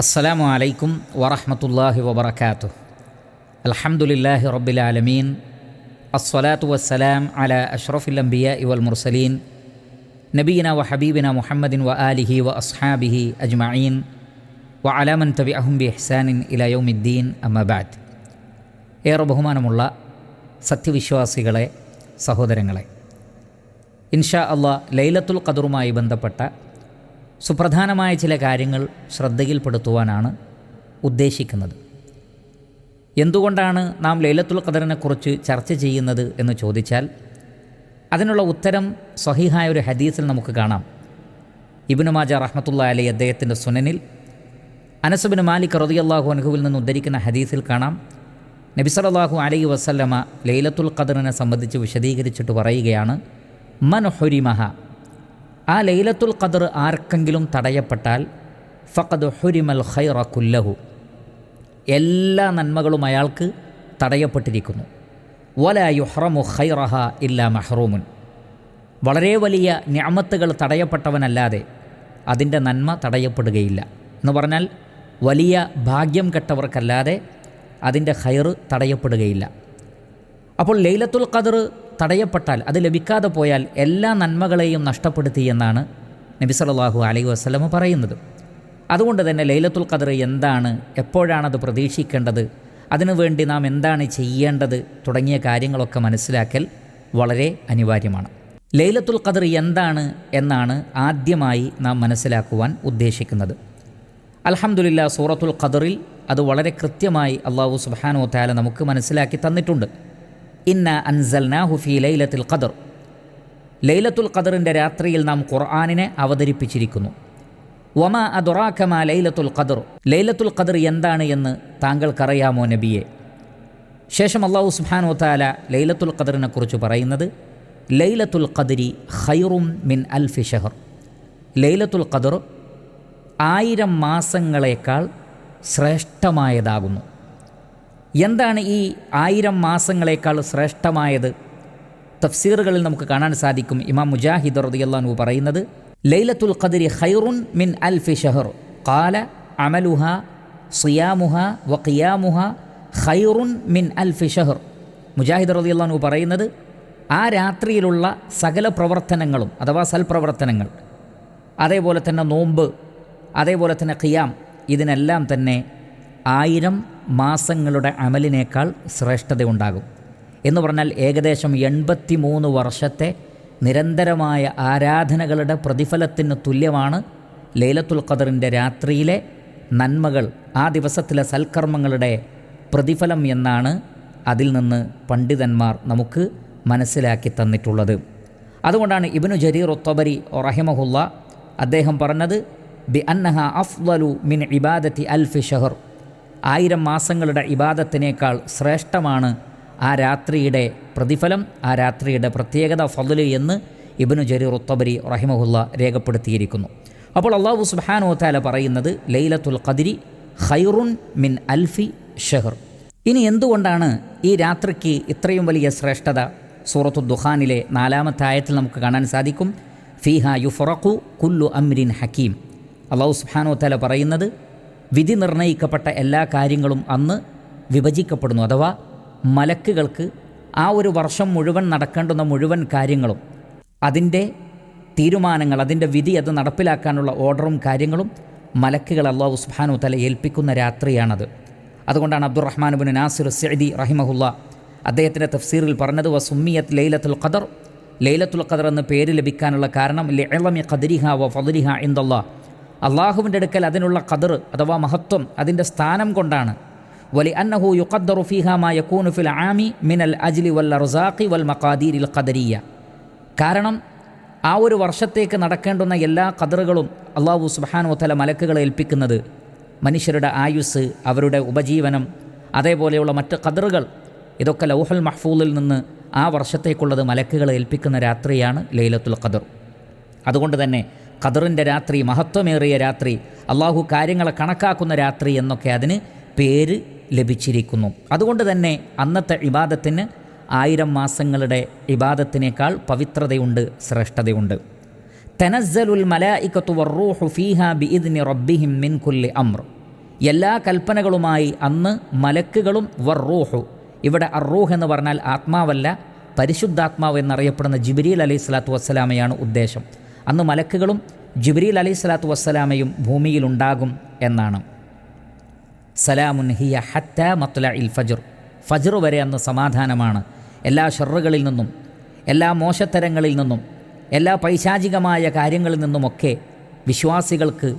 السلام عليكم ورحمة الله وبركاته الحمد لله رب العالمين الصلاة والسلام على أشرف الأنبياء والمرسلين نبينا وحبيبنا محمد وآله وأصحابه أجمعين وعلى من تبعهم بإحسان إلى يوم الدين أما بعد ഏറെ ബഹുമാനമുള്ള സത്യവിശ്വാസികളെ സഹോദരങ്ങളെ ഇൻഷാ അള്ളാ ലൈലത്തുൽ ഖദറുമായി ബന്ധപ്പെട്ട സുപ്രധാനമായ ചില കാര്യങ്ങൾ ശ്രദ്ധയിൽപ്പെടുത്തുവാനാണ് ഉദ്ദേശിക്കുന്നത്. എന്തുകൊണ്ടാണ് നാം ലൈലത്തുൽ ഖദറിനെക്കുറിച്ച് ചർച്ച ചെയ്യുന്നത് എന്ന് ചോദിച്ചാൽ അതിനുള്ള ഉത്തരം സഹിഹായ ഒരു ഹദീസിൽ നമുക്ക് കാണാം. ഇബിനു മാജ റഹ്മത്തുള്ള അലി അദ്ദേഹത്തിന്റെ സുനനിൽ അനസുബിന് മാലിക് റതിയല്ലാഹു അൻഹുവിൽ നിന്ന് ഉദ്ധരിക്കുന്ന ഹദീസിൽ കാണാം. നബിസലാഹു അലൈ വസല്ലമ ലൈലത്തുൽ ഖദറിനെ സംബന്ധിച്ച് വിശദീകരിച്ചിട്ട് പറയുകയാണ് മൻ ഹുരിമഹ ആ ലൈലത്തുൽ ഖദർ ആർക്കെങ്കിലും തടയപ്പെട്ടാൽ ഫഖദ് ഹുരിമൽ ഖൈറ കുല്ലഹു. എല്ലാ നന്മകളും അയാൾക്ക് തടയപ്പെട്ടിരിക്കുന്നു. വല യുഹ്റമു ഖൈറഹ ഇല്ല മഹ്റൂമുൻ. വളരെ വലിയ ഞാമത്തുകൾ തടയപ്പെട്ടവനല്ലാതെ അതിന്റെ നന്മ തടയപ്പെടുകയില്ല. എന്ന് പറഞ്ഞാൽ വലിയ ഭാഗ്യം കെട്ടവർക്കല്ലാതെ അതിന്റെ ഖൈറ് തടയപ്പെടുകയില്ല. അപ്പോൾ ലൈലത്തുൽ ഖദർ തടയപ്പെട്ടാൽ അത് ലഭിക്കാതെ പോയാൽ എല്ലാ നന്മകളെയും നഷ്ടപ്പെടുത്തി എന്നാണ് നബി സല്ലല്ലാഹു അലൈഹി വസ്ലമ പറയുന്നത്. അതുകൊണ്ട് തന്നെ ലൈലത്തുൽ ഖദർ എന്താണ് എപ്പോഴാണത് പ്രതീക്ഷിക്കേണ്ടത് അതിനുവേണ്ടി നാം എന്താണ് ചെയ്യേണ്ടത് തുടങ്ങിയ കാര്യങ്ങളൊക്കെ മനസ്സിലാക്കൽ വളരെ അനിവാര്യമാണ്. ലൈലത്തുൽ ഖദർ എന്താണ് എന്നാണ് ആദ്യമായി നാം മനസ്സിലാക്കുവാൻ ഉദ്ദേശിക്കുന്നത്. അൽഹംദുലില്ലാ സൂറത്തുൽ ഖദറിൽ അത് വളരെ കൃത്യമായി അള്ളാഹു സുബാനോ താല നമുക്ക് മനസ്സിലാക്കി തന്നിട്ടുണ്ട്. ഇന്ന അൻസൽനാഹു ഫീ ലൈലത്തുൽ ഖദർ. ലൈലത്തുൽ ഖദറിന്റെ രാത്രിയിൽ നാം ഖുർആാനിനെ അവതരിപ്പിച്ചിരിക്കുന്നു. വമ അദുറാഖമ ലൈലത്തുൽ ഖദർ. ലൈലത്തുൽ ഖദർ എന്താണ് എന്ന് താങ്കൾക്കറിയാമോ നബിയെ? ശേഷം അള്ളാഹു സുബ്ഹാനഹു താല ലൈലത്തുൽ ഖദറിനെ കുറിച്ച് പറയുന്നത് ലൈലത്തുൽ ഖദരി ഖൈറും മിൻ അൽഫി ഷഹർ ലൈലത്തുൽ ഖദർ ആയിരം മാസങ്ങളേക്കാൾ ശ്രേഷ്ഠമായതാകുന്നു. എന്താണ് ഈ ആയിരം മാസങ്ങളെക്കാൾ ശ്രേഷ്ഠമായത്? തഫ്സീറുകളിൽ നമുക്ക് കാണാൻ സാധിക്കും ഇമാം മുജാഹിദ് റദിയല്ലാഹു പറയുന്നത് ലൈലത്തുൽ ഖദരി ഖൈറുൻ മിൻ അൽഫി ഷഹർ. കാല അമലുഹ സിയാമുഹ വഖിയാമുഹ ഖിയാമുഹ ഖൈറുൻ മിൻ അൽഫി ഷഹർ. മുജാഹിദ് റദിയല്ലാഹു പറയുന്നത് ആ രാത്രിയിലുള്ള സകല പ്രവർത്തനങ്ങളും അഥവാ സൽപ്രവർത്തനങ്ങൾ അതേപോലെ തന്നെ നോമ്പ് അതേപോലെ തന്നെ ഖിയാം ഇതിനെല്ലാം തന്നെ ആയിരം മാസങ്ങളുടെ അമലിനേക്കാൾ ശ്രേഷ്ഠതയുണ്ടാകും. എന്ന് പറഞ്ഞാൽ ഏകദേശം എൺപത്തി മൂന്ന് വർഷത്തെ നിരന്തരമായ ആരാധനകളുടെ പ്രതിഫലത്തിന് തുല്യമാണ് ലൈലത്തുൽ ഖദറിന്റെ രാത്രിയിലെ നന്മകൾ ആ ദിവസത്തിലെ സൽക്കർമ്മങ്ങളുടെ പ്രതിഫലം എന്നാണ് അതിൽ നിന്ന് പണ്ഡിതന്മാർ നമുക്ക് മനസ്സിലാക്കി തന്നിട്ടുള്ളത്. അതുകൊണ്ടാണ് ഇബിനു ജരീർ ഒത്തബരി റഹിമഹുല്ല അദ്ദേഹം പറഞ്ഞത് ബി അന്നഹ അഫ്ലു മിൻ ഇബാദത്തി അൽഫി ഷഹർ. ആയിരം മാസങ്ങളുടെ ഇബാദത്തിനേക്കാൾ ശ്രേഷ്ഠമാണ് ആ രാത്രിയുടെ പ്രതിഫലം ആ രാത്രിയുടെ പ്രത്യേകത ഫضൽ എന്ന് ഇബനു ജരീർ ഉത്തബരി റഹിമഹുല്ല രേഖപ്പെടുത്തിയിരിക്കുന്നു. അപ്പോൾ അള്ളാഹു സുബാനോത്താല താല പറയുന്നത് ലൈലത്തുൽ ഖദിരി ഖൈറുൻ മിൻ അൽഫി ഷെഹർ. ഇനി എന്തുകൊണ്ടാണ് ഈ രാത്രിക്ക് ഇത്രയും വലിയ ശ്രേഷ്ഠത? സൂറത്തു ദുഹാനിലെ നാലാമത്തെ ആയത്തിൽ നമുക്ക് കാണാൻ സാധിക്കും. ഫീഹ യുഫറഖു കുല്ലു അമ്രിൻ ഹക്കീം അള്ളാഹു സുബാനോത്താല താല പറയുന്നത് വിധി നിർണയിക്കപ്പെട്ട എല്ലാ കാര്യങ്ങളും അന്ന് വിഭജിക്കപ്പെടുന്നു. അഥവാ മലക്കുകൾക്ക് ആ ഒരു വർഷം മുഴുവൻ നടക്കേണ്ടുന്ന മുഴുവൻ കാര്യങ്ങളും അതിന്റെ തീരുമാനങ്ങൾ അതിന്റെ വിധി അത് നടപ്പിലാക്കാനുള്ള ഓർഡറും കാര്യങ്ങളും മലക്കുകൾ അള്ളാഹു സുബാനു തല ഏൽപ്പിക്കുന്ന രാത്രിയാണത്. അതുകൊണ്ടാണ് അബ്ദുറഹ്മാൻ ബിൻ നാസിർ സൈദി റഹിമഹുല്ല അദ്ദേഹത്തിന്റെ തഫ്സീറിൽ പറഞ്ഞത് വ സുമ്മിയത്ത് ലൈലത്തുൽ ഖദർ ലൈലത്തുൽ ഖദർ എന്ന് പേര് ലഭിക്കാനുള്ള കാരണം ലിഅളമി ഖദരിഹ വ ഫദരിഹ ഇന്ദല്ലാ അള്ളാഹുവിന്റെ അടുക്കൽ അതിനുള്ള കതിർ അഥവാ മഹത്വം അതിന്റെ സ്ഥാനം കൊണ്ടാണ്. വലി അന്നഹു യുഖദ്ദറു ഫീഹ മാ യകൂനു ഫിൽ ആമി മിനൽ അജ്ലി വൽ റുസാഖി വൽ മഖാദീരിൽ ഖദരിയ. കാരണം ആ ഒരു വർഷത്തേക്ക് നടക്കേണ്ടുന്ന എല്ലാ കതിറുകളും അള്ളാഹു സുബ്ഹാനു തല മലക്കുകളെ ഏൽപ്പിക്കുന്നത് മനുഷ്യരുടെ ആയുസ് അവരുടെ ഉപജീവനം അതേപോലെയുള്ള മറ്റ് കതിറുകൾ ഇതൊക്കെ ലൗഹൽ മഹ്ഫൂലിൽ നിന്ന് ആ വർഷത്തേക്കുള്ളത് മലക്കുകളെ ഏൽപ്പിക്കുന്ന രാത്രിയാണ് ലൈലത്തുൽ ഖദർ. അതുകൊണ്ട് തന്നെ ഖദറിന്റെ രാത്രി മഹത്വമേറിയ രാത്രി അള്ളാഹു കാര്യങ്ങളെ കണക്കാക്കുന്ന രാത്രി എന്നൊക്കെ അതിന് പേര് ലഭിച്ചിരിക്കുന്നു. അതുകൊണ്ട് തന്നെ അന്നത്തെ ഇബാദത്തിന് ആയിരം മാസങ്ങളുടെ ഇബാദത്തിനേക്കാൾ പവിത്രതയുണ്ട് ശ്രേഷ്ഠതയുണ്ട്. തനസ്സലുൽ റബ്ബിഹിം മിൻ കുല്ലി അമ്ർ എല്ലാ കൽപ്പനകളുമായി അന്ന് മലക്കുകളും വർറൂഹു ഇവിടെ അറൂഹ് എന്ന് പറഞ്ഞാൽ ആത്മാവല്ല പരിശുദ്ധാത്മാവ് എന്നറിയപ്പെടുന്ന ജിബ്രീൽ അലൈഹി സ്വലാത്തു വസ്സലാമയാണ് ഉദ്ദേശം. അന്ന് മലക്കുകളും ജിബ്രീൽ അലൈഹി സ്വലാത്തു വസ്സലാമയും ഭൂമിയിലുണ്ടാകും എന്നാണ്. സലാമുൻ ഹിയ ഹത്ത മത്ല ഇൽ ഫജർ. ഫജർ വരെ അന്ന് സമാധാനമാണ്. എല്ലാ ഷെറുകളിൽ നിന്നും എല്ലാ മോശത്തരങ്ങളിൽ നിന്നും എല്ലാ പൈശാചികമായ കാര്യങ്ങളിൽ നിന്നുമൊക്കെ വിശ്വാസികൾക്ക്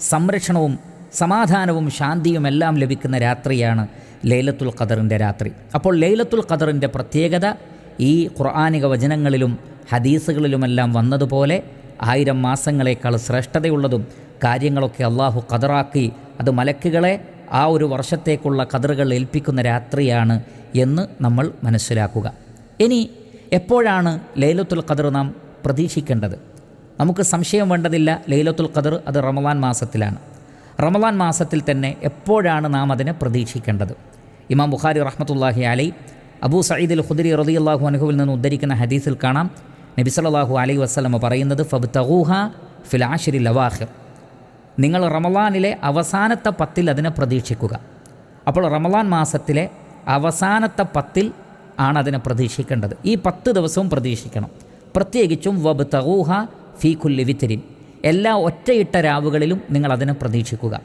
സംരക്ഷണവും സമാധാനവും ശാന്തിയും എല്ലാം ലഭിക്കുന്ന രാത്രിയാണ് ലൈലത്തുൽ ഖദറിന്റെ രാത്രി. അപ്പോൾ ലൈലത്തുൽ ഖദറിന്റെ പ്രത്യേകത ഈ ഖുർആാനിക വചനങ്ങളിലും ഹദീസുകളിലുമെല്ലാം വന്നതുപോലെ ആയിരം മാസങ്ങളെക്കാൾ ശ്രേഷ്ഠതയുള്ളതും കാര്യങ്ങളൊക്കെ അള്ളാഹു കതറാക്കി അത് മലക്കുകളെ ആ ഒരു വർഷത്തേക്കുള്ള കതറുകൾ ഏൽപ്പിക്കുന്ന രാത്രിയാണ് എന്ന് നമ്മൾ മനസ്സിലാക്കുക. ഇനി എപ്പോഴാണ് ലൈലത്തുൽ ഖദർ നാം പ്രതീക്ഷിക്കേണ്ടത്? നമുക്ക് സംശയം വേണ്ടതില്ല ലൈലത്തുൽ ഖദർ അത് റമദാൻ മാസത്തിലാണ്. റമദാൻ മാസത്തിൽ തന്നെ എപ്പോഴാണ് നാം അതിനെ പ്രതീക്ഷിക്കേണ്ടത്? ഇമാം ബുഖാരി റഹ്മത്തുല്ലാഹി അലൈ അബൂ സയ്യിദ് അൽ ഖുദരി റളിയല്ലാഹു അനുഹുവിൽ നിന്ന് ഉദ്ധരിക്കുന്ന ഹദീസിൽ കാണാം നബി സല്ലല്ലാഹു അലൈഹി വസല്ലമ പറയുന്നത് ഫബ്തഹൂഹ ഫിൽ ആഷിരി ലവാഹിർ. നിങ്ങൾ റമലാനിലെ അവസാനത്തെ പത്തിൽ അതിനെ പ്രതീക്ഷിക്കുക. അപ്പോൾ റമലാൻ മാസത്തിലെ അവസാനത്തെ പത്തിൽ ആണ് അതിനെ പ്രതീക്ഷിക്കേണ്ടത്. ഈ പത്ത് ദിവസവും പ്രതീക്ഷിക്കണം. പ്രത്യേകിച്ചും വബ് തഹൂഹ ഫീ കുല്ലി വിത്തിരിൻ എല്ലാ ഒറ്റയിട്ട രാവുകളിലും നിങ്ങൾ അതിനെ പ്രതീക്ഷിക്കുക.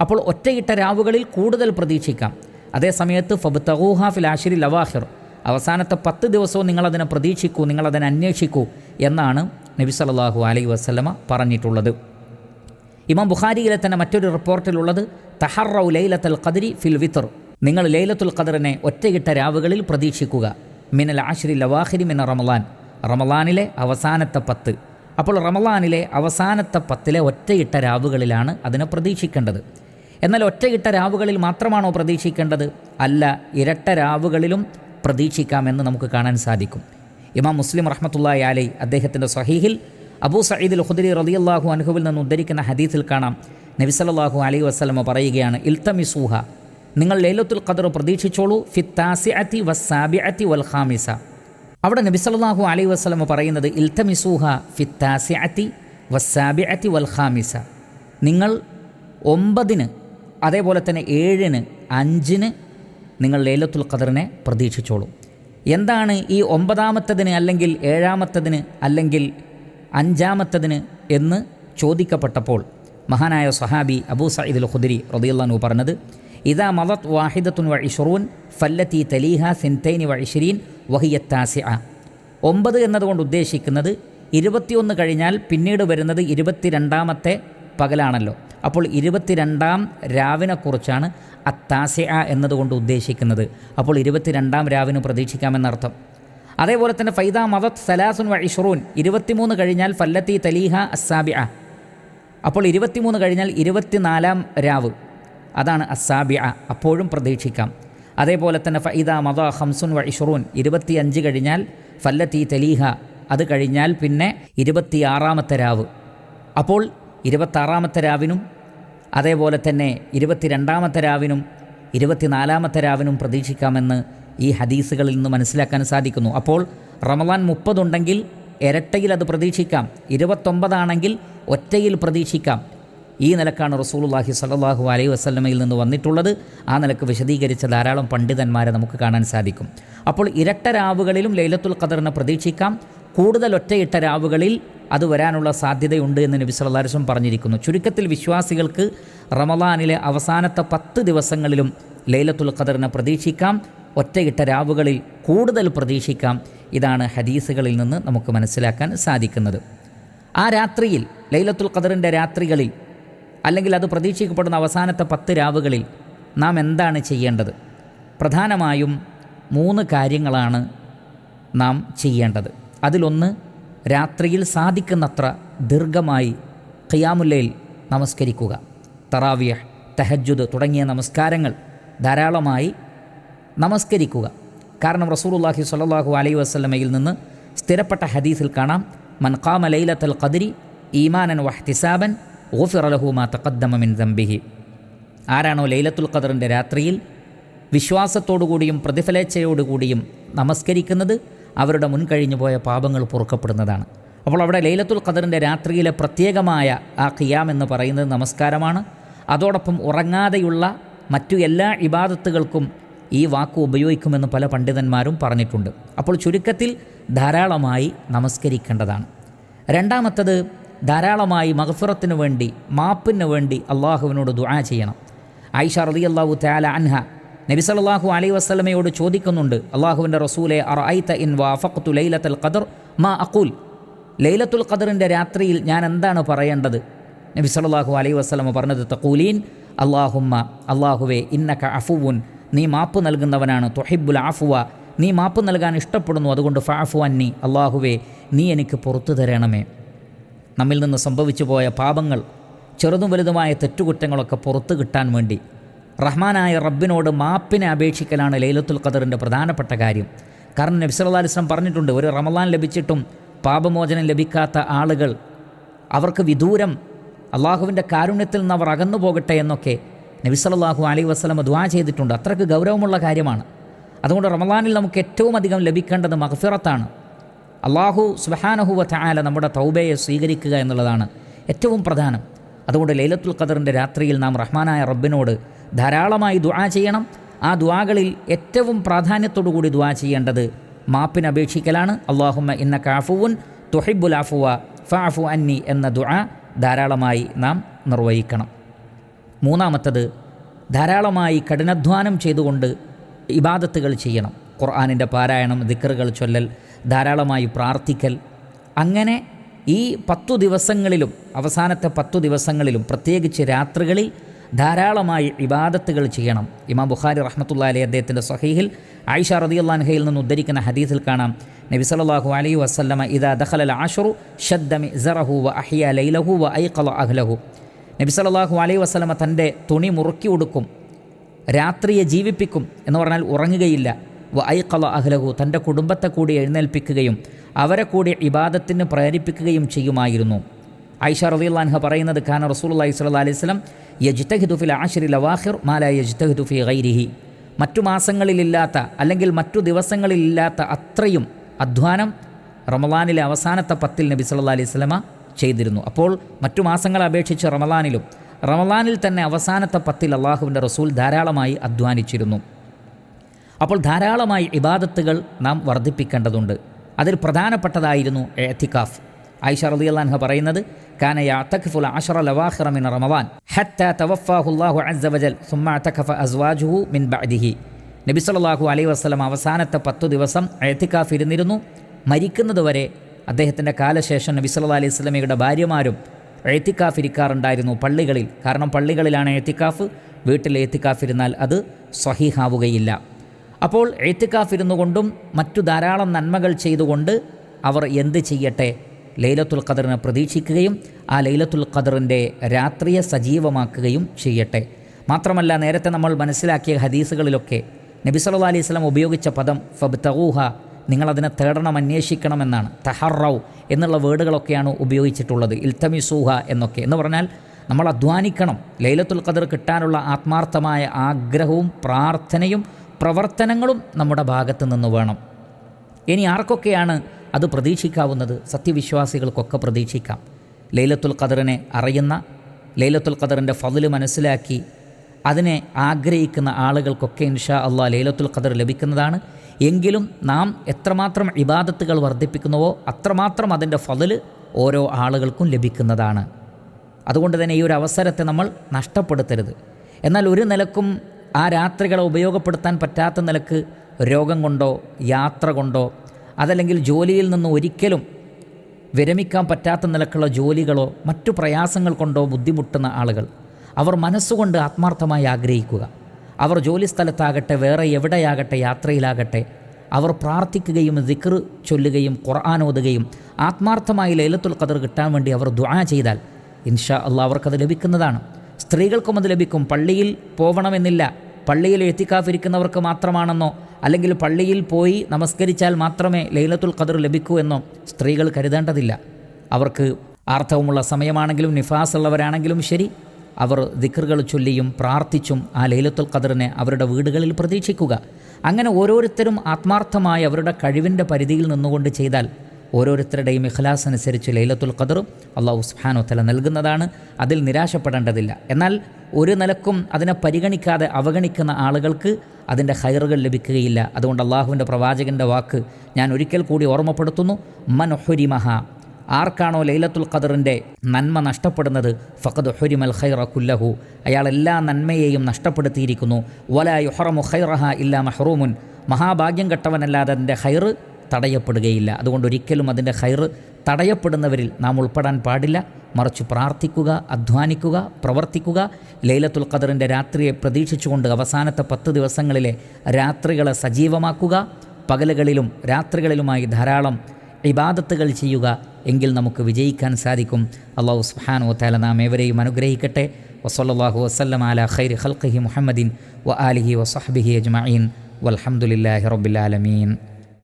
അപ്പോൾ ഒറ്റയിട്ട രാവുകളിൽ കൂടുതൽ പ്രതീക്ഷിക്കാം. അതേസമയത്ത് ഫബ് തഹൂഹ ഫിലാഷിരി ലവാഹിർ അവസാനത്തെ പത്ത് ദിവസവും നിങ്ങളതിനെ പ്രതീക്ഷിക്കൂ നിങ്ങളതിനെ അന്വേഷിക്കൂ എന്നാണ് നബി സല്ലാഹു അലൈ വസ്ലമ പറഞ്ഞിട്ടുള്ളത്. ഇമാം ബുഖാരിയിലെ തന്നെ മറ്റൊരു റിപ്പോർട്ടിലുള്ളത് തഹറൌ ലൈലത്തൽ ഖദരി ഫിൽ വിത്തർ നിങ്ങൾ ലൈലത്തുൽ ഖദറിനെ ഒറ്റയിട്ട രാവുകളിൽ പ്രതീക്ഷിക്കുക. മിനൽ ആഷിരി ലവാഹിരി മിന റമലാൻ. റമലാനിലെ അവസാനത്തെ പത്ത്. അപ്പോൾ റമലാനിലെ അവസാനത്തെ പത്തിലെ ഒറ്റയിട്ട രാവുകളിലാണ് അതിനെ പ്രതീക്ഷിക്കേണ്ടത്. എന്നാൽ ഒറ്റയിട്ട രാവുകളിൽ മാത്രമാണോ പ്രതീക്ഷിക്കേണ്ടത്? അല്ല ഇരട്ട രാവുകളിലും പ്രതീക്ഷിക്കാമെന്ന് നമുക്ക് കാണാൻ സാധിക്കും. ഇമാം മുസ്ലിം റഹ്മത്തുള്ളാഹി അലൈ അദ്ദേഹത്തിന്റെ സഹീഹിൽ അബൂ സയ്യിദ് ഖുദരി റളിയല്ലാഹു അൻഹുവിൽ നിന്ന് ഉദ്ധരിക്കുന്ന ഹദീസിൽ കാണാം. നബി സല്ലല്ലാഹു അലൈഹി വസല്ലമ പറയുകയാണ് ഇൽത്തമിസൂഹ നിങ്ങൾ ലൈലത്തുൽ ഖദർ പ്രതീക്ഷിച്ചോളൂ ഫിത്താസി ഫിത്താസിഅത്തി വസ്സാബിഅത്തി വൽ ഖാമിസ അവിടെ നബി സല്ലല്ലാഹു അലൈഹി വസല്ലമ പറയുന്നത് ഇൽത്തമിസൂഹ ഫിത്താസിഅത്തി വസ്സാബിഅത്തി വൽ ഖാമിസ നിങ്ങൾ ഒമ്പതിന് അതേപോലെ തന്നെ ഏഴിന് അഞ്ചിന് നിങ്ങൾ ലൈലത്തുൽ ഖദറിനെ പ്രതീക്ഷിച്ചോളൂ. എന്താണ് ഈ ഒമ്പതാമത്തതിന് അല്ലെങ്കിൽ ഏഴാമത്തതിന് അല്ലെങ്കിൽ അഞ്ചാമത്തതിന് എന്ന് ചോദിക്കപ്പെട്ടപ്പോൾ മഹാനായ സഹാബി അബൂ സയ്യിദുൽ ഖുദരി റദിയുള്ളാനു പറഞ്ഞത് ഇതാ മലത് വാഹിദത്തുൻ വ ഇഷറൂൻ ഫല്ലത്തി തലീഹ സിൻതൈനി വ ഇഷരീൻ വഹിയത്താസിഅ ഒമ്പത് എന്നതുകൊണ്ട് ഉദ്ദേശിക്കുന്നത് ഇരുപത്തിയൊന്ന് കഴിഞ്ഞാൽ പിന്നീട് വരുന്നത് ഇരുപത്തിരണ്ടാമത്തെ പകലാണല്ലോ. അപ്പോൾ ഇരുപത്തിരണ്ടാം രാവിനെക്കുറിച്ചാണ് അത്താസിഅ എന്നതുകൊണ്ട് ഉദ്ദേശിക്കുന്നത്. അപ്പോൾ ഇരുപത്തിരണ്ടാം രാവിന് പ്രതീക്ഷിക്കാമെന്നർത്ഥം. അതേപോലെ തന്നെ ഫൈദ മദത് സലാസുൻ വ ഇഷറൂൻ ഇരുപത്തിമൂന്ന് കഴിഞ്ഞാൽ ഫല്ലത്തി തലീഹ അസാബിഅ അപ്പോൾ ഇരുപത്തിമൂന്ന് കഴിഞ്ഞാൽ ഇരുപത്തിനാലാം രാവ്. അതാണ് അസാബിഅ അപ്പോഴും പ്രതീക്ഷിക്കാം. അതേപോലെ തന്നെ ഫൈദ മദ ഹംസുൻ വ ഇഷറൂൻ ഇരുപത്തിയഞ്ച് കഴിഞ്ഞാൽ ഫല്ലത്തി തലീഹ. അത് കഴിഞ്ഞാൽ പിന്നെ ഇരുപത്തിയാറാമത്തെ രാവ്. അപ്പോൾ ഇരുപത്താറാമത്തെ രാവിനും അതേപോലെ തന്നെ ഇരുപത്തിരണ്ടാമത്തെ രാവിനും ഇരുപത്തിനാലാമത്തെ രാവിനും പ്രതീക്ഷിക്കാമെന്ന് ഈ ഹദീസുകളിൽ നിന്ന് മനസ്സിലാക്കാൻ സാധിക്കുന്നു. അപ്പോൾ റമദാൻ മുപ്പതുണ്ടെങ്കിൽ ഇരട്ടയിൽ അത് പ്രതീക്ഷിക്കാം. ഇരുപത്തൊമ്പതാണെങ്കിൽ ഒറ്റയിൽ പ്രതീക്ഷിക്കാം. ഈ നിലക്കാണ് റസൂലുള്ളാഹി സ്വല്ലല്ലാഹു അലൈഹി വസ്ലമയിൽ നിന്ന് വന്നിട്ടുള്ളത്. ആ നിലയ്ക്ക് വിശദീകരിച്ച ധാരാളം പണ്ഡിതന്മാരെ നമുക്ക് കാണാൻ സാധിക്കും. അപ്പോൾ ഇരട്ട രാവുകളിലും ലൈലത്തുൽ ഖദറിനെ പ്രതീക്ഷിക്കാം. കൂടുതൽ ഒറ്റയിട്ട രാവുകളിൽ അത് വരാനുള്ള സാധ്യതയുണ്ട് എന്ന് നബി വസല്ലം പറഞ്ഞിരിക്കുന്നു. ചുരുക്കത്തിൽ വിശ്വാസികൾക്ക് റമദാനിലെ അവസാനത്തെ പത്ത് ദിവസങ്ങളിലും ലൈലത്തുൽ ഖദറിനെ പ്രതീക്ഷിക്കാം ഒറ്റയിട്ട രാവുകളിൽ കൂടുതൽ പ്രതീക്ഷിക്കാം. ഇതാണ് ഹദീസുകളിൽ നിന്ന് നമുക്ക് മനസ്സിലാക്കാൻ സാധിക്കുന്നത്. ആ രാത്രിയിൽ ലൈലത്തുൽ ഖദറിന്റെ രാത്രികളിൽ അല്ലെങ്കിൽ അത് പ്രതീക്ഷിക്കപ്പെടുന്ന അവസാനത്തെ പത്ത് രാവുകളിൽ നാം എന്താണ് ചെയ്യേണ്ടത്? പ്രധാനമായും മൂന്ന് കാര്യങ്ങളാണ് നാം ചെയ്യേണ്ടത്. അതിലൊന്ന് രാത്രിയിൽ സാധിക്കുന്നത്ര ദീർഘമായി ഖിയാമുല്ലയിൽ നമസ്കരിക്കുക. തറാവിയ തഹജുദ് തുടങ്ങിയ നമസ്കാരങ്ങൾ ധാരാളമായി നമസ്കരിക്കുക. കാരണം റസൂലുള്ളാഹി സ്വല്ലല്ലാഹു അലൈഹി വസ്ലമയിൽ നിന്ന് സ്ഥിരപ്പെട്ട ഹദീസിൽ കാണാം മൻഖാമ ലൈലത്തൽ ഖദരി ഈമാനൻ വഹ്തിസാബൻ ഓഫിറലഹുമാ ലഹു മാ തഖദ്ദമ മിൻ ദംബിഹി. ആരാണോ ലൈലത്തുൽ ഖദറിന്റെ രാത്രിയിൽ വിശ്വാസത്തോടുകൂടിയും പ്രതിഫലേച്ഛയോടുകൂടിയും നമസ്കരിക്കുന്നത് അവരുടെ മുൻകഴിഞ്ഞു പോയ പാപങ്ങൾ പൊറുക്കപ്പെടുന്നതാണ്. അപ്പോൾ അവിടെ ലൈലത്തുൽ ഖദറിന്റെ രാത്രിയിലെ പ്രത്യേകമായ ആ ഖിയാം എന്ന് പറയുന്നത് നമസ്കാരമാണ്. അതോടൊപ്പം ഉറങ്ങാതെയുള്ള മറ്റു എല്ലാ ഇബാദത്തുകൾക്കും ഈ വാക്ക് ഉപയോഗിക്കുമെന്ന് പല പണ്ഡിതന്മാരും പറഞ്ഞിട്ടുണ്ട്. അപ്പോൾ ചുരുക്കത്തിൽ ധാരാളമായി നമസ്കരിക്കേണ്ടതാണ്. രണ്ടാമത്തത് ധാരാളമായി മഹഫുറത്തിന് വേണ്ടി മാപ്പിന് വേണ്ടി അള്ളാഹുവിനോട് ദുആ ചെയ്യണം. ആയിഷ റളിയല്ലാഹു തആല അൻഹ നബി സല്ലല്ലാഹു അലൈഹി വസല്ലമയോട് ചോദിക്കുന്നുണ്ട് അള്ളാഹുവിന്റെ റസൂലെ അറൈത്ത ഇൻ വാഫഖ്തു ലൈലത്തുൽ ഖദർ? മാ അക്കൂൽ ലൈലത്തുൽ ഖദറിന്റെ രാത്രിയിൽ ഞാൻ എന്താണ് പറയേണ്ടത്? നബി സല്ലല്ലാഹു അലൈ വസല്ലമ പറഞ്ഞത് തക്കൂലീൻ അള്ളാഹുമ്മ അള്ളാഹുവേ ഇന്നക അഫുവുൻ. നീ മാപ്പ് നൽകുന്നവനാണ് തൊഹിബുൽ ആഫുവ നീ മാപ്പ് നൽകാൻ ഇഷ്ടപ്പെടുന്നു അതുകൊണ്ട് ഫാഫു അന്നി. അള്ളാഹുവേ നീ എനിക്ക് പുറത്തു തരണമേ. നമ്മിൽ നിന്ന് സംഭവിച്ചു പോയ പാപങ്ങൾ ചെറുതും വലുതുമായ തെറ്റുകുറ്റങ്ങളൊക്കെ പുറത്തു കിട്ടാൻ വേണ്ടി റഹ്മാനായ റബ്ബിനോട് മാപ്പിനെ അപേക്ഷിക്കലാണ് ലൈലത്തുൽ ഖദറിന്റെ പ്രധാനപ്പെട്ട കാര്യം. കാരണം നബി സല്ലല്ലാഹു അലൈഹി വസല്ലം പറഞ്ഞിട്ടുണ്ട് ഒരു റമദാൻ ലഭിച്ചിട്ടും പാപമോചനം ലഭിക്കാത്ത ആളുകൾ അവർക്ക് വിദൂരം അള്ളാഹുവിന്റെ കാരുണ്യത്തിൽ നിന്ന് അവർ അകന്നു പോകട്ടെ എന്നൊക്കെ നബി സല്ലല്ലാഹു അലൈഹി വസല്ലം ദുആ ചെയ്തിട്ടുണ്ട്. അത്രയ്ക്ക് ഗൗരവമുള്ള കാര്യമാണ്. അതുകൊണ്ട് റമദാനിൽ നമുക്ക് ഏറ്റവും അധികം ലഭിക്കേണ്ടത് മഹഫിറത്താണ് അള്ളാഹു സുബഹാനഹുവ ചായാല നമ്മുടെ തൗബയെ സ്വീകരിക്കുക എന്നുള്ളതാണ് ഏറ്റവും പ്രധാനം. അതുകൊണ്ട് ലൈലത്തുൽ ഖദറിന്റെ രാത്രിയിൽ നാം റഹ്മാനായ റബ്ബിനോട് ധാരാളമായി ദുആ ചെയ്യണം. ആ ദുആകളിൽ ഏറ്റവും പ്രാധാന്യത്തോടുകൂടി ദുആ ചെയ്യേണ്ടത് മാപ്പിന് അപേക്ഷിക്കലാണ്. അള്ളാഹുമ്മ ഇന്ന കാഫുവുൻ തുഹിബുൽ ആഫുവ ഫാഫു അന്നി എന്ന ദുആ ധാരാളമായി നാം നിർവഹിക്കണം. മൂന്നാമത്തത് ധാരാളമായി കഠിനാധ്വാനം ചെയ്തുകൊണ്ട് ഇബാദത്തുകൾ ചെയ്യണം. ഖുർആാനിന്റെ പാരായണം ദിക്കറുകൾ ചൊല്ലൽ ധാരാളമായി പ്രാർത്ഥിക്കൽ. അങ്ങനെ ഈ പത്തു ദിവസങ്ങളിലും അവസാനത്തെ പത്തു ദിവസങ്ങളിലും പ്രത്യേകിച്ച് രാത്രികളിൽ ധാരാളമായി ഇബാദത്തുകൾ ചെയ്യണം. ഇമാം ബുഖാരി റഹ്മത്തുള്ള അലി അദ്ദേഹത്തിന്റെ സഹീഹിൽ ആയിഷ റദിയുല്ലാൻഹയിൽ നിന്ന് ഉദ്ധരിക്കുന്ന ഹദീസിൽ കാണാം. നബി സല്ലല്ലാഹു അലൈഹി വസല്ലമ ഇദാ ദഖലൽ ആഷറു ഷദ്ദമി സറഹു വ അഹിയ ലൈലഹു വ ഐഖല അഹ്ലഹു. നബി സല്ലല്ലാഹു അലൈഹി വസ്ലമ തന്റെ തുണി മുറുക്കി ഉടുക്കും രാത്രിയെ ജീവിപ്പിക്കും എന്ന് പറഞ്ഞാൽ ഉറങ്ങുകയില്ല. വ ഐഖല അഹ്ലഹു തന്റെ കുടുംബത്തെ കൂടി എഴുന്നേൽപ്പിക്കുകയും അവരെ കൂടി ഇബാദത്തിന് പ്രേരിപ്പിക്കുകയും ചെയ്യുമായിരുന്നു. ഐഷ റളിയല്ലാഹു പറയുന്നത് ഖാൻ റസൂലുള്ളാഹി സ്വല്ലല്ലാഹു അലൈഹി സ്വലം യജ്തഹിദു ഫിൽ ലവാഹിർ മാല യജ്തഹിദു ഫി ഗൈരിഹി. മറ്റു മാസങ്ങളിലില്ലാത്ത അല്ലെങ്കിൽ മറ്റു ദിവസങ്ങളിലില്ലാത്ത അത്രയും അധ്വാനം റമദാനിലെ അവസാനത്തെ പത്തിൽ നബി സല്ലാ അലൈഹി സ്വലമ ചെയ്തിരുന്നു. അപ്പോൾ മറ്റു മാസങ്ങളെ അപേക്ഷിച്ച് റമദാനിലും റമദാനിൽ തന്നെ അവസാനത്തെ പത്തിൽ അള്ളാഹുവിന്റെ റസൂൽ ധാരാളമായി അധ്വാനിച്ചിരുന്നു. അപ്പോൾ ധാരാളമായി ഇബാദത്തുകൾ നാം വർദ്ധിപ്പിക്കേണ്ടതുണ്ട്. അതിൽ പ്രധാനപ്പെട്ടതായിരുന്നു എത്തിക്കാഫ്. ആയിഷ റളിയല്ലാഹു പറയുന്നത് കാന യഅതഖഫുൽ അശറ ലവാഖിറ മിൻ റമദാൻ ഹത്ത തവഫാഹുല്ലാഹു അസ്സ വജൽ സുമ്മ തഖഫ അസ്വാജുഹു മിൻ ബഅദിഹി. നബി സല്ലല്ലാഹു അലൈഹി വസല്ലം അവസാനത്തെ പത്തു ദിവസം എത്തിക്കാഫ് ഇരുന്നിരുന്നു. മരിക്കുന്നതുവരെ അദ്ദേഹത്തിന്റെ കാലശേഷം നബി സല്ലാ അലൈഹി സ്വലമിയുടെ ഭാര്യമാരും എത്തിക്കാഫ് ഇരിക്കാറുണ്ടായിരുന്നു പള്ളികളിൽ. കാരണം പള്ളികളിലാണ് എത്തിക്കാഫ്. വീട്ടിൽ എത്തിക്കാഫ് ഇരുന്നാൽ അത് സ്വഹീഹാവുകയില്ല അപ്പോൾ എഴുത്തിക്കാഫിരുന്നു മറ്റു ധാരാളം നന്മകൾ ചെയ്തുകൊണ്ട് അവർ എന്ത് ചെയ്യട്ടെ? ലൈലത്തുൽ ഖദറിനെ പ്രതീക്ഷിക്കുകയും ആ ലൈലത്തുൽ ഖദറിന്റെ രാത്രിയെ സജീവമാക്കുകയും ചെയ്യട്ടെ. മാത്രമല്ല നേരത്തെ നമ്മൾ മനസ്സിലാക്കിയ ഹദീസുകളിലൊക്കെ നബി സല്ലല്ലാഹു അലൈഹി സ്വലം ഉപയോഗിച്ച പദം ഫബ്തഊഹ നിങ്ങളതിനെ തേടണം അന്വേഷിക്കണമെന്നാണ്. തഹറൗ എന്നുള്ള വേർഡുകളൊക്കെയാണ് ഉപയോഗിച്ചിട്ടുള്ളത്. ഇൽത്തമിസൂഹ എന്നൊക്കെ. എന്ന് പറഞ്ഞാൽ നമ്മൾ അധ്വാനിക്കണം. ലൈലത്തുൽ ഖദർ കിട്ടാനുള്ള ആത്മാർത്ഥമായ ആഗ്രഹവും പ്രാർത്ഥനയും പ്രവർത്തനങ്ങളും നമ്മുടെ ഭാഗത്തു നിന്ന് വേണം. ഇനി ആർക്കൊക്കെയാണ് അത് പ്രതീക്ഷിക്കാവുന്നത്? സത്യവിശ്വാസികൾക്കൊക്കെ പ്രതീക്ഷിക്കാം. ലൈലത്തുൽ ഖദറിനെ അറിയുന്ന ലൈലത്തുൽ ഖദറിന്റെ ഫതിൽ മനസ്സിലാക്കി അതിനെ ആഗ്രഹിക്കുന്ന ആളുകൾക്കൊക്കെ ഇൻഷാ അള്ളാഹ് ലൈലത്തുൽ ഖദർ ലഭിക്കുന്നതാണ്. എങ്കിലും നാം എത്രമാത്രം ഇബാദത്തുകൾ വർദ്ധിപ്പിക്കുന്നുവോ അത്രമാത്രം അതിന്റെ ഫതിൽ ഓരോ ആളുകൾക്കും ലഭിക്കുന്നതാണ്. അതുകൊണ്ട് തന്നെ ഈ ഒരു അവസരത്തെ നമ്മൾ നഷ്ടപ്പെടുത്തരുത്. എന്നാൽ ഒരു നിലക്കും ആ രാത്രികളെ ഉപയോഗപ്പെടുത്താൻ പറ്റാത്ത നിലയ്ക്ക് രോഗം കൊണ്ടോ യാത്ര കൊണ്ടോ അതല്ലെങ്കിൽ ജോലിയിൽ നിന്ന് ഒരിക്കലും വിരമിക്കാൻ പറ്റാത്ത നിലക്കുള്ള ജോലികളോ മറ്റു പ്രയാസങ്ങൾ കൊണ്ടോ ബുദ്ധിമുട്ടുന്ന ആളുകൾ. അവർ മനസ്സുകൊണ്ട് ആത്മാർത്ഥമായി ആഗ്രഹിക്കുക. അവർ ജോലി സ്ഥലത്താകട്ടെ വേറെ എവിടെയാകട്ടെ യാത്രയിലാകട്ടെ അവർ പ്രാർത്ഥിക്കുകയും ദിക്ർ ചൊല്ലുകയും ഖുർആൻ ഓതുകയും ആത്മാർത്ഥമായി ലൈലത്തുൽ ഖദർ കിട്ടാൻ വേണ്ടി അവർ ദുആ ചെയ്താൽ ഇൻഷാ അള്ളാഹ് അവർക്കത് ലഭിക്കുന്നതാണ്. സ്ത്രീകൾക്കും അത് ലഭിക്കും. പള്ളിയിൽ പോകണമെന്നില്ല പള്ളിയിൽ എത്തിക്കാഫിരിക്കുന്നവർക്ക് മാത്രമാണെന്നോ അല്ലെങ്കിൽ പള്ളിയിൽ പോയി നമസ്കരിച്ചാൽ മാത്രമേ ലൈലത്തുൽ ഖദർ ലഭിക്കൂ എന്നോ സ്ത്രീകൾ കരുതേണ്ടതില്ല. അവർക്ക് ആർത്തവമുള്ള സമയമാണെങ്കിലും നിഫാസ് ഉള്ളവരാണെങ്കിലും ശരി. അവർ ദിക്കറുകൾ ചൊല്ലിയും പ്രാർത്ഥിച്ചും ആ ലൈലത്തുൽ ഖദറിനെ അവരുടെ വീടുകളിൽ പ്രതീക്ഷിക്കുക. അങ്ങനെ ഓരോരുത്തരും ആത്മാർത്ഥമായി അവരുടെ കഴിവിന്റെ പരിധിയിൽ നിന്നുകൊണ്ട് ചെയ്താൽ ഓരോരുത്തരുടെയും ഇഖ്ലാസ് അനുസരിച്ച് ലൈലത്തുൽ ഖദർ അള്ളാഹു സുഹാനോ തല നൽകുന്നതാണ്. അതിൽ നിരാശപ്പെടേണ്ടതില്ല. എന്നാൽ ഒരു നിലക്കും അതിനെ പരിഗണിക്കാതെ അവഗണിക്കുന്ന ആളുകൾക്ക് അതിന്റെ ഹൈറുകൾ ലഭിക്കുകയില്ല. അതുകൊണ്ട് അള്ളാഹുവിന്റെ പ്രവാചകന്റെ വാക്ക് ഞാൻ ഒരിക്കൽ കൂടി ഓർമ്മപ്പെടുത്തുന്നു. മൻഹുരിമഹ ആർക്കാണോ ലൈലത്തുൽ ഖദറിന്റെ നന്മ നഷ്ടപ്പെടുന്നത്? ഫഖദ് ഹുരിമൽ ഖൈറ കുല്ലഹു അയാൾ എല്ലാ നന്മയെയും നഷ്ടപ്പെടുത്തിയിരിക്കുന്നു. വല യുഹറമു ഖൈറഹ ഇല്ല മഹ്റൂമുൻ മഹാഭാഗ്യം കെട്ടവനല്ലാതെ അതിന്റെ ഹൈറ് തടയപ്പെടുകയില്ല. അതുകൊണ്ട് ഒരിക്കലും അതിന്റെ ഹൈർ തടയപ്പെടുന്നവരിൽ നാം ഉൾപ്പെടാൻ പാടില്ല. മറിച്ച് പ്രാർത്ഥിക്കുക അധ്വാനിക്കുക പ്രവർത്തിക്കുക. ലൈലത്തുൽ ഖദറിന്റെ രാത്രിയെ പ്രതീക്ഷിച്ചുകൊണ്ട് അവസാനത്തെ പത്ത് ദിവസങ്ങളിലെ രാത്രികളെ സജീവമാക്കുക. പകലുകളിലും രാത്രികളിലുമായി ധാരാളം ഇബാദത്തുകൾ ചെയ്യുക എങ്കിൽ നമുക്ക് വിജയിക്കാൻ സാധിക്കും. അള്ളാഹു സുഹാൻ വതആല നാം ഏവരെയും അനുഗ്രഹിക്കട്ടെ. വസല്ലല്ലാഹു വസ്ലം അല ഖൈർ ഹൽഖി മുഹമ്മദീൻ വ ആലിഹി വസഹ്ബിഹി അജ്മീൻ വൽഹംദുലില്ലാഹി റബ്ബിൽ ആലമീൻ.